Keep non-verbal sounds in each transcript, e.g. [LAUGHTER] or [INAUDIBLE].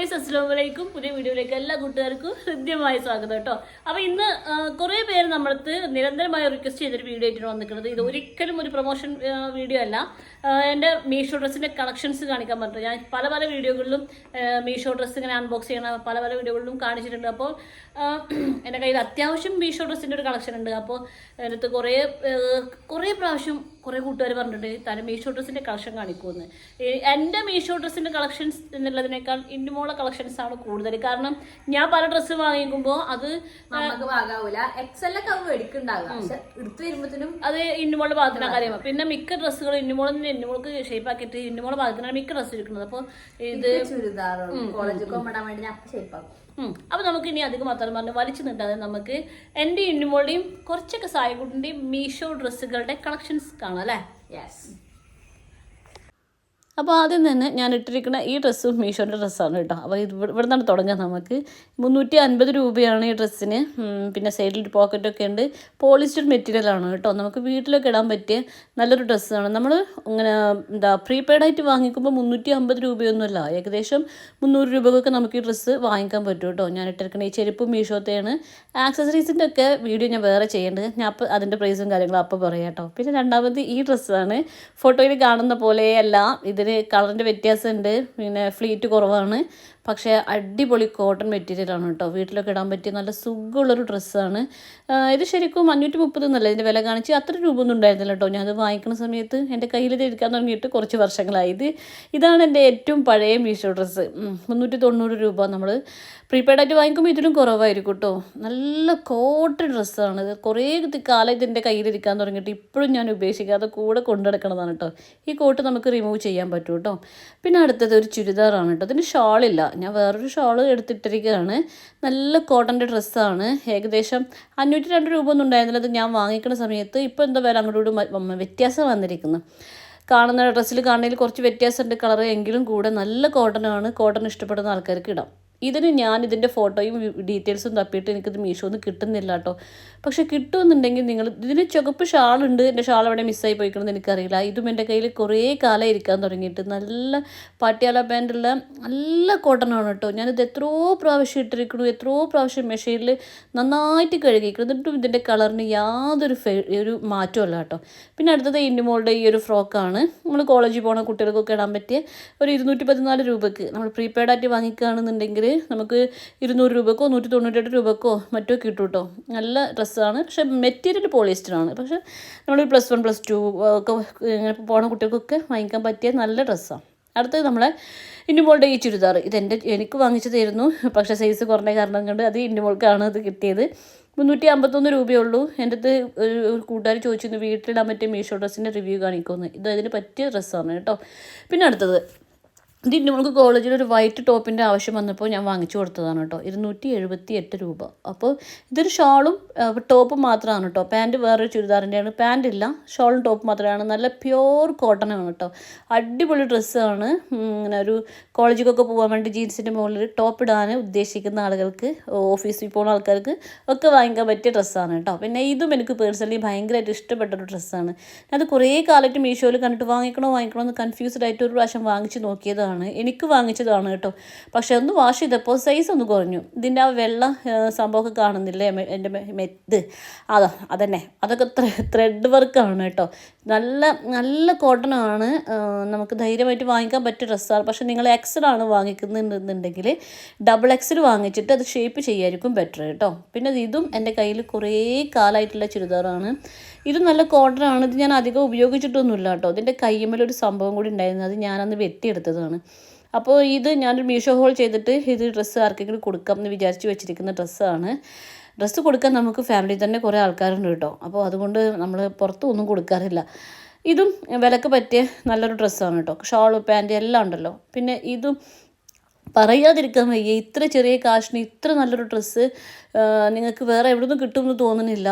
Guys അസ്സാം വലൈക്കും പുതിയ വീഡിയോയിലേക്ക് എല്ലാ കൂട്ടുകാർക്കും ഹൃദ്യമായ സ്വാഗതം കേട്ടോ. അപ്പോൾ ഇന്ന് കുറേ പേര് നമ്മളടുത്ത് നിരന്തരമായി റിക്വസ്റ്റ് ചെയ്തൊരു വീഡിയോ ആയിട്ടാണ് വന്നിട്ടുള്ളത് ഇത് ഒരിക്കലും ഒരു പ്രൊമോഷൻ വീഡിയോ അല്ല. എന്റെ മീഷോ ഡ്രസ്സിന്റെ കളക്ഷൻസ് കാണിക്കാൻ പറ്റും ഞാൻ പല പല വീഡിയോകളിലും മീഷോ ഡ്രസ്സ് ഇങ്ങനെ അൺബോക്സ് ചെയ്യണ പല പല വീഡിയോകളിലും കാണിച്ചിട്ടുണ്ട്. അപ്പോൾ എന്റെ കയ്യിൽ അത്യാവശ്യം മീഷോ ഡ്രസ്സിന്റെ ഒരു കളക്ഷൻ ഉണ്ട്. അപ്പോൾ അതിനകത്ത് കുറേ കുറേ പ്രാവശ്യം കുറേ കൂട്ടുകാർ പറഞ്ഞിട്ടുണ്ട് താരം മീഷോ ഡ്രസ്സിന്റെ കളക്ഷൻ കാണിക്കുമെന്ന് എന്റെ മീഷോ ഡ്രസ്സിന്റെ കളക്ഷൻസ് എന്നുള്ളതിനേക്കാൾ ഇൻഡിമോള കളക്ഷൻസ് ആണ് കൂടുതൽ. കാരണം ഞാൻ പല ഡ്രസ്സ് വാങ്ങിക്കുമ്പോൾ അത് അത് ഇന്നുമോളുടെ ഭാഗത്തിനാണ് കാര്യമാണ് പിന്നെ മിക്ക ഡ്രസ്സുകൾ ഇന്നുമോളിൽ ഇന്നുമോൾക്ക് ഷേപ്പ് ആക്കിയിട്ട് ഇന്നുമോളുടെ ഭാഗത്തിനാണ് മിക്ക ഡ്രസ്സ് എടുക്കുന്നത്. അപ്പോൾ ഇത്. അപ്പൊ നമുക്ക് ഇനി അധികം മാത്രം പറഞ്ഞ് വലിച്ചു നിട്ടാതെ നമുക്ക് എന്റെ ഇന്നുമോളുടെയും കുറച്ചൊക്കെ സായകുട്ടിന്റെയും മീഷോ ഡ്രസ്സുകളുടെ കളക്ഷൻസ് കാണാം അല്ലേ? യെസ് അപ്പോൾ ആദ്യം തന്നെ ഞാൻ ഇട്ടിരിക്കുന്ന ഈ ഡ്രസ്സും മീഷോന്റെ ഡ്രസ്സാണ് കേട്ടോ. അപ്പോൾ ഇത് ഇവിടെ നിന്നാണ് തുടങ്ങാം നമുക്ക്. മുന്നൂറ്റി അൻപത് രൂപയാണ് ഈ ഡ്രസ്സിന് പിന്നെ സൈഡിൽ പോക്കറ്റൊക്കെ ഉണ്ട്. പോളിസ്റ്റർ മെറ്റീരിയലാണ് കേട്ടോ. നമുക്ക് വീട്ടിലൊക്കെ ഇടാൻ പറ്റിയ നല്ലൊരു ഡ്രസ്സാണ് നമ്മൾ ഇങ്ങനെ എന്താ പ്രീപെയ്ഡ് ആയിട്ട് വാങ്ങിക്കുമ്പോൾ മുന്നൂറ്റി അമ്പത് രൂപയൊന്നുമല്ല. ഏകദേശം മുന്നൂറ് രൂപക്കൊക്കെ നമുക്ക് ഈ ഡ്രസ്സ് വാങ്ങിക്കാൻ പറ്റും കേട്ടോ. ഞാൻ ഇട്ടിരിക്കുന്ന ഈ ചെരുപ്പ് മീഷോത്തെയാണ് ആക്സസറീസിന്റെ ഒക്കെ വീഡിയോ ഞാൻ വേറെ ചെയ്യേണ്ടത് ഞാൻ അപ്പോൾ അതിന്റെ പ്രൈസും കാര്യങ്ങളും അപ്പോൾ പറയാം കേട്ടോ. പിന്നെ രണ്ടാമത് ഈ ഡ്രസ്സാണ് ഫോട്ടോയിൽ കാണുന്ന പോലെയല്ല ഇതിന് കളറിന്റെ വ്യത്യാസമുണ്ട്. പിന്നെ ഫ്ലീറ്റ് കുറവാണ്. പക്ഷേ അടിപൊളി കോട്ടൺ മെറ്റീരിയലാണ് കേട്ടോ. വീട്ടിലൊക്കെ ഇടാൻ പറ്റിയ നല്ല സുഖമുള്ളൊരു ഡ്രസ്സാണ് ഇത് ശരിക്കും അഞ്ഞൂറ്റി മുപ്പത് എന്നല്ല ഇതിന്റെ വില കാണിച്ച് അത്ര ഒന്നും ഉണ്ടായിരുന്നില്ല കേട്ടോ. ഞാനത് വാങ്ങിക്കുന്ന സമയത്ത് എന്റെ കയ്യിൽ ഇരിക്കാൻ തുടങ്ങിയിട്ട് കുറച്ച് വർഷങ്ങളായി. ഇത് ഇതാണ് എന്റെ ഏറ്റവും പഴയ മീഷോ ഡ്രസ്സ് മുന്നൂറ്റി തൊണ്ണൂറ് രൂപ നമ്മൾ പ്രീപെയ്ഡ് ആയിട്ട് വാങ്ങിക്കുമ്പോൾ ഇതിലും കുറവായിരിക്കും കേട്ടോ. നല്ല കോട്ടൺ ഡ്രസ്സാണ് ഇത് കുറേ കാലം ഇതിന്റെ കയ്യിലിരിക്കാൻ തുടങ്ങിയിട്ട് ഇപ്പോഴും ഞാൻ ഉപേക്ഷിക്കാതെ കൂടെ കൊണ്ടുനടക്കണതാണ് കേട്ടോ. ഈ കോട്ട് നമുക്ക് റിമൂവ് ചെയ്യാൻ പറ്റും കേട്ടോ. പിന്നെ അടുത്തത് ഒരു ചുരിദാറാണ് കേട്ടോ. അതിന് ഷാളില്ല ഞാൻ വേറൊരു ഷോൾ എടുത്തിട്ടിരിക്കുകയാണ്. നല്ല കോട്ടന്റെ ഡ്രസ്സാണ് ഏകദേശം അഞ്ഞൂറ്റി രണ്ട് രൂപ ഒന്നും ഉണ്ടായിരുന്നില്ല. അത് ഞാൻ വാങ്ങിക്കുന്ന സമയത്ത് ഇപ്പോൾ എന്താ വില അങ്ങോട്ടും വ്യത്യാസം വന്നിരിക്കുന്നു. കാണുന്ന ഡ്രസ്സിൽ കാണുന്നതിൽ കുറച്ച് വ്യത്യാസമുണ്ട്. കളർ എങ്കിലും കൂടെ നല്ല കോട്ടനാണ് കോട്ടൺ ഇഷ്ടപ്പെടുന്ന ആൾക്കാർക്ക് ഇടാം. ഇതിന് ഞാൻ ഇതിന്റെ ഫോട്ടോയും ഡീറ്റെയിൽസും തപ്പിയിട്ട് എനിക്കിത് മീഷോന്ന് കിട്ടുന്നില്ല കേട്ടോ പക്ഷെ കിട്ടുമെന്നുണ്ടെങ്കിൽ നിങ്ങൾ ഇതിന് ചുവപ്പ് ഷാളുണ്ട് എന്റെ ഷാൾ അവിടെ മിസ്സായി പോയിക്കണമെന്ന് എനിക്കറിയില്ല. ഇതും എന്റെ കയ്യിൽ കുറേ കാലം ഇരിക്കാൻ തുടങ്ങിയിട്ട് നല്ല പാട്ടിയാല പാന്റുള്ള നല്ല കോട്ടനാണ് കേട്ടോ ഞാനിത് എത്രയോ പ്രാവശ്യം ഇട്ടിരിക്കണു. എത്രയോ പ്രാവശ്യം മെഷീനിൽ നന്നായിട്ട് കഴുകിയിരിക്കണം. എന്നിട്ടും ഇതിന്റെ കളറിന് യാതൊരു ഫെ ഒരു മാറ്റമല്ല കേട്ടോ പിന്നെ അടുത്തത് ഇൻഡിമോളുടെ ഈ ഒരു ഫ്രോക്കാണ് നമ്മൾ കോളേജിൽ പോണ കുട്ടികൾക്കൊക്കെ ഇടാൻ പറ്റിയ ഒരു ഇരുന്നൂറ്റി പതിനാല് രൂപയ്ക്ക് നമ്മൾ പ്രീപെയ്ഡായിട്ട് വാങ്ങിക്കുകയാണെന്നുണ്ടെങ്കിൽ നമുക്ക് ഇരുന്നൂറ് രൂപക്കോ നൂറ്റി തൊണ്ണൂറ്റെട്ട് രൂപക്കോ മറ്റോ കിട്ടും കേട്ടോ നല്ല ഡ്രസ്സാണ്. പക്ഷേ മെറ്റീരിയൽ പോളിസ്റ്ററാണ്. പക്ഷേ നമ്മൾ പ്ലസ് വൺ പ്ലസ് ടു ഒക്കെ ഇങ്ങനെ പോണ കുട്ടികൾക്കൊക്കെ വാങ്ങിക്കാൻ പറ്റിയ നല്ല ഡ്രസ്സാണ്. അടുത്തത് നമ്മളെ ഇന്നുമോളുടെ ഈ ചുരിദാർ. ഇതെന്റെ എനിക്ക് വാങ്ങിച്ചതായിരുന്നു. പക്ഷേ സൈസ് കുറഞ്ഞ കാരണം കൊണ്ട് അത് ഇന്നുമോൾക്കാണ് അത് കിട്ടിയത്. മുന്നൂറ്റി അമ്പത്തൊന്ന് രൂപയുള്ളൂ. എന്റെ അടുത്ത് ഒരു കൂട്ടുകാർ ചോദിച്ചിരുന്നു വീട്ടിലിടാൻ പറ്റിയ മീഷോ ഡ്രസ്സിന്റെ റിവ്യൂ കാണിക്കുമെന്ന്. ഇത് അതിന് പറ്റിയ ഡ്രസ്സാണ് കേട്ടോ. പിന്നെ അടുത്തത്. ഇത് നമുക്ക് കോളേജിൽ ഒരു വൈറ്റ് ടോപ്പിന്റെ ആവശ്യം വന്നപ്പോൾ ഞാൻ വാങ്ങിച്ചു കൊടുത്തതാണ് കേട്ടോ. ഇരുന്നൂറ്റി എഴുപത്തി എട്ട് രൂപ. അപ്പോൾ ഇതൊരു ഷാളും ടോപ്പും മാത്രമാണ് കേട്ടോ. പാന്റ് വേറൊരു ചുരിദാറിന്റെയാണ്. പാന്റ് ഇല്ല ഷാളും ടോപ്പ് മാത്രമാണ്. നല്ല പ്യോർ കോട്ടൺ ആണ് കേട്ടോ. അടിപൊളി ഡ്രസ്സാണ് ഇങ്ങനെ ഒരു കോളേജിലൊക്കെ പോകാൻ വേണ്ടി ജീൻസിന്റെ മുകളിൽ ടോപ്പ് ഇടാൻ ഉദ്ദേശിക്കുന്ന ആളുകൾക്ക് ഓഫീസിൽ പോകുന്ന ആൾക്കാർക്ക് ഒക്കെ വാങ്ങിക്കാൻ പറ്റിയ ഡ്രസ്സാണ് കേട്ടോ. പിന്നെ ഇതും എനിക്ക് പേഴ്സണലി ഭയങ്കരമായിട്ട് ഇഷ്ടപ്പെട്ട ഒരു ഡ്രസ്സാണ് അത് കുറേ കാലമായിട്ട് മീഷോയിൽ കണ്ടിട്ട് വാങ്ങിക്കണോ വാങ്ങിക്കണോ എന്ന് കൺഫ്യൂസ്ഡ് ആയിട്ട് ഒരു പ്രാവശ്യം വാങ്ങിച്ച് നോക്കിയതാണ്. എനിക്ക് വാങ്ങിച്ചതാണ് കേട്ടോ. പക്ഷെ ഒന്ന് വാഷ് ചെയ്തപ്പോൾ സൈസ് ഒന്ന് കുറഞ്ഞു. ഇതിന്റെ ആ വെള്ള സംഭവമൊക്കെ കാണുന്നില്ലേ? എന്റെ മെത്ത്. അതാ അതന്നെ. അതൊക്കെ ത്രെഡ് വർക്കാണ് കേട്ടോ. നല്ല നല്ല കോട്ടൺ ആണ്. നമുക്ക് ധൈര്യമായിട്ട് വാങ്ങിക്കാൻ പറ്റിയ ഡ്രസ്സാണ്. പക്ഷെ നിങ്ങൾ എക്സലാണ് ആണ് വാങ്ങിക്കുന്നുണ്ടെന്നുണ്ടെങ്കിൽ ഡബിൾ എക്സൽ വാങ്ങിച്ചിട്ട് അത് ഷേപ്പ് ചെയ്യായിരിക്കും ബെറ്റർ കേട്ടോ. പിന്നെ ഇതും എന്റെ കയ്യിൽ കുറേ കാലമായിട്ടുള്ള ചുരിദാറാണ്. ഇത് നല്ല കോട്ടൺ ആണ്. ഇത് ഞാൻ അധികം ഉപയോഗിച്ചിട്ടൊന്നുമില്ല കേട്ടോ. ഇതിന്റെ കയ്യമ്മലൊരു സംഭവം കൂടി ഉണ്ടായിരുന്നു. അത് ഞാനന്ന് വെട്ടിയെടുത്തതാണ്. അപ്പോൾ ഇത് ഞാനൊരു മീഷോ ഹോൾ ചെയ്തിട്ട് ഇത് ഡ്രസ്സ് ആർക്കെങ്കിലും കൊടുക്കാം എന്ന് വിചാരിച്ച് വെച്ചിരിക്കുന്ന ഡ്രസ്സാണ് ഡ്രസ്സ് കൊടുക്കാൻ നമുക്ക് ഫാമിലി തന്നെ കുറേ ആൾക്കാരുണ്ട് കേട്ടോ. അപ്പോൾ അതുകൊണ്ട് നമ്മൾ പുറത്തൊന്നും കൊടുക്കാറില്ല. ഇതും വിലക്ക് പറ്റിയ നല്ലൊരു ഡ്രസ്സാണ് കേട്ടോ. ഷാൾ പാന്റ് എല്ലാം ഉണ്ടല്ലോ. പിന്നെ ഇതും പറയാതിരിക്കാൻ വയ്യ. ഇത്ര ചെറിയ കാശിന് ഇത്ര നല്ലൊരു ഡ്രസ്സ് നിങ്ങൾക്ക് വേറെ എവിടെ നിന്നും കിട്ടുമെന്ന് തോന്നുന്നില്ല.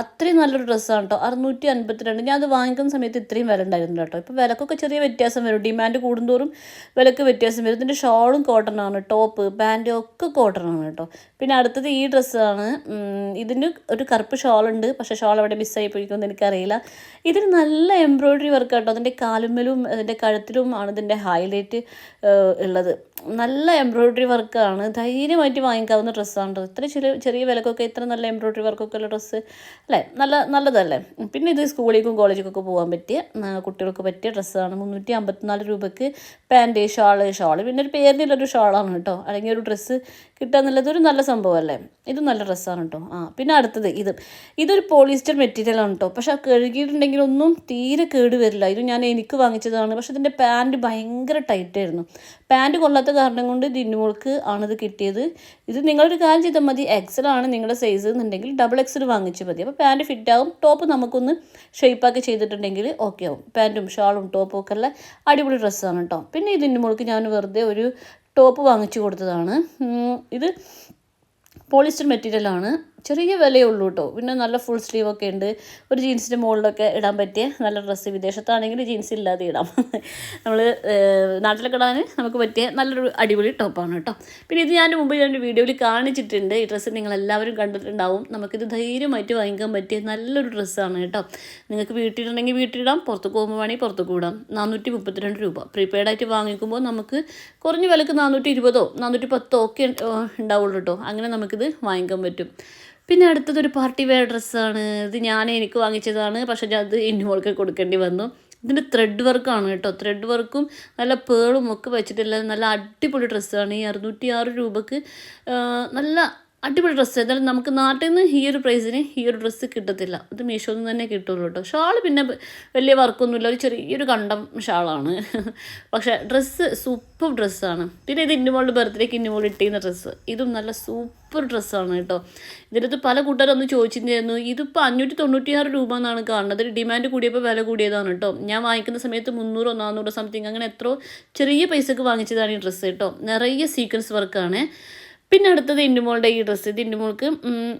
അത്രയും നല്ലൊരു ഡ്രസ്സാണ് കേട്ടോ അറുന്നൂറ്റി അൻപത്തിരണ്ട് ഞാൻ അത് വാങ്ങിക്കുന്ന സമയത്ത് ഇത്രയും വില ഉണ്ടായിരുന്നു കേട്ടോ ഇപ്പോൾ വിലക്കൊക്കെ ചെറിയ വ്യത്യാസം വരും. ഡിമാൻഡ് കൂടുന്തോറും വിലക്ക് വ്യത്യാസം വരും. ഇതിന്റെ ഷോളും കോട്ടൺ ആണ്. ടോപ്പ് പാന്റും ഒക്കെ കോട്ടൺ ആണ് കേട്ടോ പിന്നെ അടുത്തത് ഈ ഡ്രസ്സാണ് ഇതിന് ഒരു കറുപ്പ് ഉണ്ട്. പക്ഷേ ഷോൾ അവിടെ മിസ്സായി പോയിക്കുമെന്ന് എനിക്കറിയില്ല. ഇതിന് നല്ല എംബ്രോയ്ഡറി വർക്ക് കേട്ടോ അതിന്റെ കാലുമ്മലും അതിന്റെ കഴുത്തിലും ആണ് ഇതിന്റെ ഹൈലൈറ്റ് ഉള്ളത്. നല്ല എംബ്രോയ്ഡറി വർക്കാണ് ധൈര്യമായിട്ട് വാങ്ങിക്കാവുന്ന ഡ്രസ്സാണ് ഇത്ര ചെറിയ ചെറിയ വിലക്കൊക്കെ ഇത്ര നല്ല എംബ്രോയ്ഡറി വർക്കൊക്കെ ഉള്ള ഡ്രസ്സ് അല്ലേ? നല്ല നല്ലതല്ലേ? പിന്നെ ഇത് സ്കൂളിലേക്കും കോളേജിലേക്കൊക്കെ പോകാൻ പറ്റിയ കുട്ടികൾക്ക് പറ്റിയ ഡ്രസ്സാണ് മുന്നൂറ്റി അമ്പത്തിനാല് രൂപയ്ക്ക് പാന്റ് ഷാൾ ഷാൾ പിന്നെ ഒരു പേരിലൊരു ഷാളാണ് കേട്ടോ. അല്ലെങ്കിൽ ഒരു ഡ്രസ്സ് കിട്ടുക എന്നുള്ളത് ഒരു നല്ല സംഭവമല്ലേ? ഇത് നല്ല ഡ്രസ്സാണ് കേട്ടോ ആ പിന്നെ അടുത്തത് ഇത്. ഇതൊരു പോളിസ്റ്റർ മെറ്റീരിയലാണ് കേട്ടോ പക്ഷെ കഴുകിയിട്ടുണ്ടെങ്കിൽ ഒന്നും തീരെ കേട് വരില്ല. ഇത് ഞാൻ എനിക്ക് വാങ്ങിച്ചതാണ്. പക്ഷെ ഇതിന്റെ പാന്റ് ഭയങ്കര ടൈറ്റായിരുന്നു പാന്റ് കൊള്ളാത്ത കാരണം കൊണ്ട് ദിന്നുമോൾക്ക് ആണിത് കിട്ടിയത്. ഇത് നിങ്ങളൊരു കാര്യം ചെയ്താൽ മതി. ആണ് നിങ്ങളുടെ സൈസ് എന്നുണ്ടെങ്കിൽ ഡബിൾ എക്സൽ വാങ്ങിച്ചു മതി. അപ്പോൾ പാന്റ് ഫിറ്റ് ആവും. ടോപ്പ് നമുക്കൊന്ന് ഷേപ്പാക്കി ചെയ്തിട്ടുണ്ടെങ്കിൽ ഓക്കെ ആവും. പാന്റും ഷാളും ടോപ്പും ഒക്കെ ഉള്ള അടിപൊളി ഡ്രസ്സാണ് കേട്ടോ പിന്നെ ഇതിന്റെ മോൾക്ക് ഞാൻ വെറുതെ ഒരു ടോപ്പ് വാങ്ങിച്ചു കൊടുത്തതാണ്. ഇത് പോളിസ്റ്റർ മെറ്റീരിയലാണ്. ചെറിയ വിലയേ ഉള്ളൂ കേട്ടോ പിന്നെ നല്ല ഫുൾ സ്ലീവ് ഒക്കെ ഉണ്ട്. ഒരു ജീൻസിന്റെ മുകളിലൊക്കെ ഇടാൻ പറ്റിയ നല്ല ഡ്രസ്സ് വിദേശത്താണെങ്കിൽ ജീൻസ് ഇല്ലാതെ ഇടാം. [LAUGHS] നമ്മൾ നാട്ടിലൊക്കെ ഇടാൻ നമുക്ക് പറ്റിയ നല്ലൊരു അടിപൊളി ടോപ്പാണ് കേട്ടോ പിന്നെ ഇത് ഞാൻ മുമ്പ് ഞാൻ വീഡിയോയിൽ കാണിച്ചിട്ടുണ്ട്. ഈ ഡ്രസ്സ് നിങ്ങൾ എല്ലാവരും കണ്ടിട്ടുണ്ടാവും. നമുക്കിത് ധൈര്യമായിട്ട് വാങ്ങിക്കാൻ പറ്റിയ നല്ലൊരു ഡ്രസ്സാണ് കേട്ടോ നിങ്ങൾക്ക് വീട്ടിലുണ്ടെങ്കിൽ വീട്ടിലിടാം. പുറത്ത് പോകുമ്പോൾ വേണമെങ്കിൽ പുറത്ത് കൂടാം. നാനൂറ്റി മുപ്പത്തിരണ്ട് രൂപ. പ്രീപെയ്ഡ് ആയിട്ട് വാങ്ങിക്കുമ്പോൾ നമുക്ക് കുറഞ്ഞ വിലക്ക് നാനൂറ്റി ഇരുപതോ നാനൂറ്റി പത്തോ ഒക്കെ ഉണ്ടാവുള്ളൂ കേട്ടോ അങ്ങനെ നമുക്കിത് വാങ്ങിക്കാൻ പറ്റും. പിന്നെ അടുത്തതൊരു പാർട്ടി വെയർ ഡ്രസ്സാണ് ഇത് ഞാൻ എനിക്ക് വാങ്ങിച്ചതാണ്. പക്ഷേ ഞാൻ അത് ഇന്നുമോൾക്ക് കൊടുക്കേണ്ടി വന്നു. ഇതിന്റെ ത്രെഡ് വർക്കാണ് കേട്ടോ. ത്രെഡ് വർക്കും നല്ല പേളും ഒക്കെ വെച്ചിട്ടുള്ള നല്ല അടിപൊളി ഡ്രസ്സാണ് ഈ അറുന്നൂറ്റി ആറ് രൂപക്ക് നല്ല അടിപൊളി ഡ്രസ്സ് എന്തായാലും നമുക്ക് നാട്ടിൽ നിന്ന് ഈ ഒരു പ്രൈസിന് ഈ ഒരു ഡ്രസ്സ് കിട്ടത്തില്ല. ഇത് മീഷോയിൽ നിന്ന് തന്നെ കിട്ടുള്ളൂ കേട്ടോ ഷാൾ പിന്നെ വലിയ വർക്കൊന്നുമില്ല ഒരു ചെറിയൊരു കണ്ടം ഷാളാണ്. [LAUGHS] പക്ഷേ ഡ്രസ്സ് സൂപ്പർ ഡ്രസ്സാണ് പിന്നെ ഇത് ഇന്നുമോളുടെ ബർത്ത്ഡേക്ക് ഇന്നുമോൾ ഇട്ടിരുന്ന ഡ്രസ്സ് ഇതും നല്ല സൂപ്പർ ഡ്രസ്സാണ് കേട്ടോ ഇതിനകത്ത് പല കൂട്ടുകാരും ഒന്ന് ചോദിച്ചിട്ടുണ്ടായിരുന്നു ഇതിപ്പോൾ അഞ്ഞൂറ്റി തൊണ്ണൂറ്റിയാറ് രൂപ എന്നാണ് കാണുന്നത്. ഡിമാൻഡ് കൂടിയപ്പോൾ വില കൂടിയതാണ് കേട്ടോ ഞാൻ വാങ്ങിക്കുന്ന സമയത്ത് മുന്നൂറോ നാനൂറോ സംതിങ് അങ്ങനെ എത്രയോ ചെറിയ പൈസക്ക് വാങ്ങിച്ചതാണ് ഈ ഡ്രസ്സ് കേട്ടോ നിറയെ സീക്വൻസ് വർക്കാണ് പിന്നെ അടുത്തത് ഇൻഡിമോളുടെ ഈ ഡ്രസ്സ്. ഇത് ഇൻഡിമോൾക്ക് ഉം,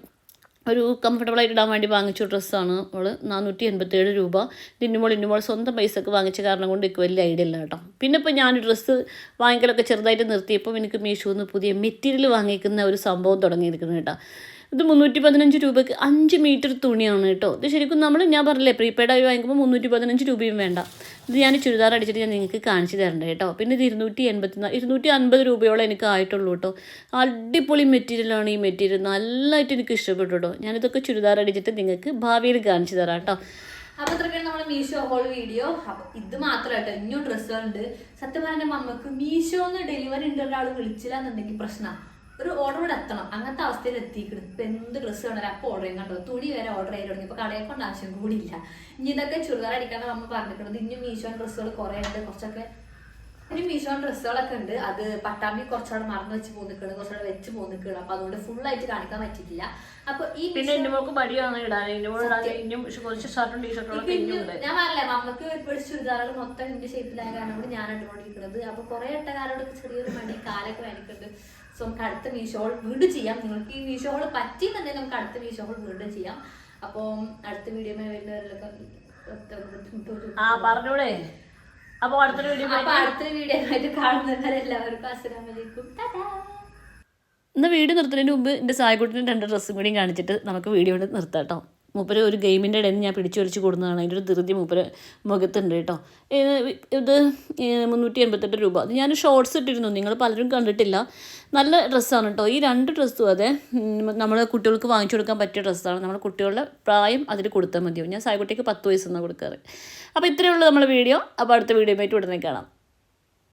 ഒരു കംഫർട്ടബിൾ ആയിട്ട് ഇടാൻ വേണ്ടി വാങ്ങിച്ച ഡ്രസ്സാണ്. അവൾ നാനൂറ്റി എൺപത്തേഴ് രൂപ ഇന്നുമോൾ ഇന്നുമോൾ സ്വന്തം പൈസക്ക് വാങ്ങിച്ച കാരണം കൊണ്ട് എനിക്ക് വലിയ ഐഡിയ ഇല്ല കേട്ടോ. പിന്നെ ഇപ്പോൾ ഞാൻ ഡ്രസ്സ് വാങ്ങിക്കലൊക്കെ ചെറുതായിട്ട് നിർത്തിയപ്പോൾ എനിക്ക് മീഷോന്ന് പുതിയ മെറ്റീരിയൽ വാങ്ങിക്കുന്ന ഒരു സംഭവം തുടങ്ങിയിരിക്കുന്നത് കേട്ടോ. ഇത് മുന്നൂറ്റി പതിനഞ്ച് രൂപയ്ക്ക് അഞ്ച് മീറ്റർ തുണിയാണ് കേട്ടോ. ഇത് ശരിക്കും നമ്മൾ ഞാൻ പറഞ്ഞില്ലേ പ്രീപെയ്ഡ് ആയി വാങ്ങിക്കുമ്പോൾ മുന്നൂറ്റി പതിനഞ്ച് രൂപയും വേണ്ട. ഇത് ഞാൻ ചുരിദാർ അടിച്ചിട്ട് ഞാൻ നിങ്ങൾക്ക് കാണിച്ചു തരണ്ട കേട്ടോ. പിന്നെ ഇത് ഇരുന്നൂറ്റി എൺപത്തി ഇരുന്നൂറ്റി അൻപത് രൂപയോളം എനിക്ക് ആയിട്ടുള്ളൂ കേട്ടോ. അടിപൊളി മെറ്റീരിയലാണ് ഈ മെറ്റീരിയൽ നല്ലതായിട്ട് എനിക്ക് ഇഷ്ടപ്പെട്ടു കേട്ടോ. ഞാനിതൊക്കെ ചുരിദാർ അടിച്ചിട്ട് നിങ്ങൾക്ക് ഭാവിയിൽ കാണിച്ചു തരാം കേട്ടോ. അപ്പൊ ഇത്രയ്ക്കാണ് നമ്മുടെ മീഷോ ഹോൾ വീഡിയോ അപ്പൊ ഇത് മാത്രമായിട്ട് ഇനിയും ഡ്രസ്സുകളുണ്ട് സത്യം പറഞ്ഞ മമ്മക്ക് മീഷോന്ന് ഡെലിവറി ഉണ്ട് ഒരാൾ വിളിച്ചില്ല എന്നുണ്ടെങ്കിൽ പ്രശ്നം. ഒരു ഓർഡർ ഇവിടെ എത്തണം. അങ്ങനത്തെ അവസ്ഥയിൽ എത്തിക്കണം ഇപ്പൊ എന്ത് ഡ്രസ്സ് വേണേലും അപ്പൊ ഓർഡർ ചെയ്യാൻ കണ്ടോ? തുണി വരെ ഓർഡർ ചെയ്ത് തുടങ്ങി. ഇപ്പൊ കടയെ കൊണ്ട് ആവശ്യം കൂടിയില്ല. ഇനി ഇതൊക്കെ ചുരിദാർ അടിക്കാന്ന് നമ്മൾ പറഞ്ഞിട്ടുണ്ട്. ഇനി മീശോ ഡ്രസ്സുകൾ കുറെ ഉണ്ട്. കുറച്ചൊക്കെ ഇനി മീഷോ ഡ്രസ്സുകളൊക്കെ ഉണ്ട്. അത് പട്ടാമ്പി കുറച്ചുകൂടെ മറന്നു വെച്ച് പോന്നിക്കണം. കുറച്ചുകൂടെ വെച്ച് പോന്നിക്കണം. അപ്പൊ അതുകൊണ്ട് ഫുൾ ആയിട്ട് കാണിക്കാൻ പറ്റിയിട്ടില്ല. അപ്പൊ ഈ പിന്നെ എന്റെ മോൾക്ക് മടി മടിയാണ് ഇടാൻ. എന്റെ മോൾ ഇനിയും കുറച്ച് ഷർട്ടും ടീഷർട്ടും ഞാൻ പറഞ്ഞില്ലേ മമ്മക്ക് ഒരുപാട് ചുരിദാറുകൾ മൊത്തം എന്റെ ഷേപ്പിലായ കാരണം കൂടി ഞാൻ ഇട്ടുകൊണ്ടിരിക്കുന്നത്. അപ്പൊ കുറെ ഇട്ടകാരോടൊക്കെ ചെറിയൊരു മടി കാലൊക്കെ വേനിക്കുന്നുണ്ട് സോ നമുക്ക് അടുത്ത മീഷോൾ വീണ്ടും ചെയ്യാം. നിങ്ങൾക്ക് ഈ മീഷോൾ പറ്റിയെന്നുണ്ടെങ്കിൽ നമുക്ക് അടുത്ത മീഷോൾ വീണ്ടും ചെയ്യാം. അപ്പം അടുത്ത വീഡിയോ വരുന്നവരിലൊക്കെ ആ പറഞ്ഞൂടെ. അപ്പോൾ അടുത്തൊരു വീഡിയോ അടുത്തൊരു അടുത്ത വീഡിയോ ആയിട്ട് കാണുന്നവരെല്ലാവർക്കും അസ്സലാമു അലൈക്കും ടാറ്റാ ഇന്ന് വീഡിയോ നിർത്തുന്നതിന് മുമ്പ് എന്റെ സായക്കുട്ടിന്റെ രണ്ട് ഡ്രസ്സും കൂടിയും കാണിച്ചിട്ട് നമുക്ക് വീഡിയോ കൊണ്ട് നിർത്താം കേട്ടോ മൂപ്പര് ഒരു ഗെയിമിന്റെ ഇടയിൽ ഞാൻ പിടിച്ചു വലിച്ചു കൊടുക്കുന്നതാണ് അതിന്റെ ഒരു ധൃതി മൂപ്പര് മുഖത്തുണ്ട് കേട്ടോ. ഇത് മുന്നൂറ്റി എൺപത്തെട്ട് രൂപ. അത് ഞാൻ ഷോർട്സ് ഇട്ടിരുന്നു. നിങ്ങൾ പലരും കണ്ടിട്ടില്ല. നല്ല ഡ്രസ്സാണ് കേട്ടോ. ഈ രണ്ട് ഡ്രസ്സും അതെ നമ്മൾ കുട്ടികൾക്ക് വാങ്ങിച്ചു കൊടുക്കാൻ പറ്റിയ ഡ്രസ്സാണ്. നമ്മൾ കുട്ടികളുടെ പ്രായം അതിൽ കൊടുത്താൽ മതിയാവും. ഞാൻ സായ്ക്കുട്ടിക്ക് പത്ത് വയസ്സെന്നാണ് കൊടുക്കാറ്. അപ്പോൾ ഇത്രയേ ഉള്ളൂ നമ്മുടെ വീഡിയോ. അപ്പോൾ അടുത്ത വീഡിയോ ആയിട്ട് ഉടനെ കാണാം.